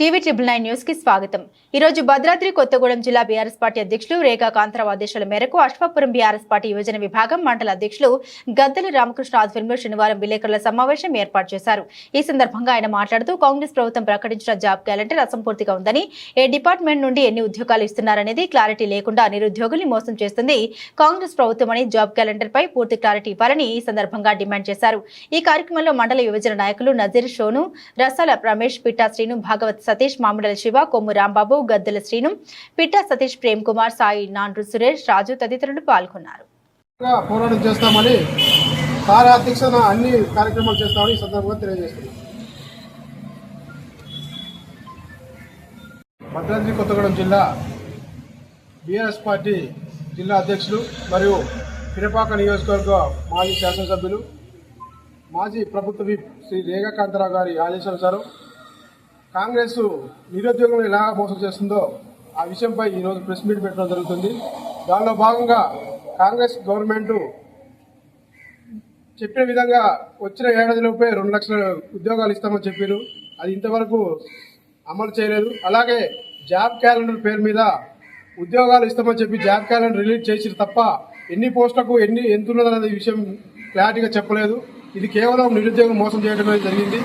TV triple nine న్యూస్కి స్వాగతం. ఈ రోజు భద్రాద్రి కొత్తగూడెం జిల్లా బీఆర్ఎస్ పార్టీ అధ్యక్షులు రేఖా కాంతరావు ఆదేశాల మేరకు అశ్వాపురం బీఆర్ఎస్ పార్టీ యువజన విభాగం మండల అధ్యక్షులు గద్దెల రామకృష్ణ ఆధ్వర్యంలో శనివారం విలేకరుల సమావేశం ఏర్పాటు చేశారు. ఈ సందర్భంగా ఆయన మాట్లాడుతూ కాంగ్రెస్ ప్రభుత్వం ప్రకటించిన జాబ్ క్యాలెండర్ అసంపూర్తిగా ఉందని ఏ డిపార్ట్మెంట్ నుండి ఎన్ని ఉద్యోగాలు ఇస్తున్నారనేది క్లారిటీ లేకుండా నిరుద్యోగుల్ని మోసం చేస్తుంది. కాంగ్రెస్ ప్రభుత్వం అని జాబ్ క్యాలెండర్ పై పూర్తి క్లారిటీ ఇవ్వాలని ఈ సందర్భంగా డిమాండ్ చేశారు. ఈ కార్యక్రమంలో మండల యువజన నాయకులు నజీర్ షోను రసాల రమేష్ పిట్టా శ్రీను భాగవత్ సతీష్ మామిడల శివ కొమ్ము రాంబాబు గద్దెల శ్రీను పిట్టా సతీష్ ప్రేమ్ కుమార్ సాయి నాండ్రు సురేష్ రాజు తదితరులు పాల్గొన్నారు. పోరాటం చేస్తామని కార్యాధ్యక్షణ అన్ని కార్యక్రమాలు చేస్తామని ఈ సందర్భంగా తెలియజేస్తున్నాం. భద్రాద్రి కొత్తగూడెం జిల్లా బీఆర్ఎస్ పార్టీ జిల్లా అధ్యక్షులు మరియు పిరపాక నియోజకవర్గ మాజీ శాసనసభ్యులు మాజీ ప్రభుత్వ విప్ శ్రీ రేఖాకాంతరావు గారి ఆదేశానుసారం కాంగ్రెస్ నిరుద్యోగులను ఎలా మోసం చేస్తుందో ఆ విషయంపై ఈరోజు ప్రెస్ మీట్ పెట్టడం జరుగుతుంది. దానిలో భాగంగా కాంగ్రెస్ గవర్నమెంట్ చెప్పిన విధంగా వచ్చిన ఏడాదిలోపే రెండు లక్షల ఉద్యోగాలు ఇస్తామని చెప్పారు. అది ఇంతవరకు అమలు చేయలేదు. అలాగే జాబ్ క్యాలెండర్ పేరు మీద ఉద్యోగాలు ఇస్తామని చెప్పి జాబ్ క్యాలెండర్ రిలీజ్ చేసి తప్ప ఎన్ని పోస్టులకు ఎన్ని ఎంత ఉన్నదన్నది విషయం క్లారిటీగా చెప్పలేదు. ఇది కేవలం నిరుద్యోగం మోసం చేయడమే జరిగింది.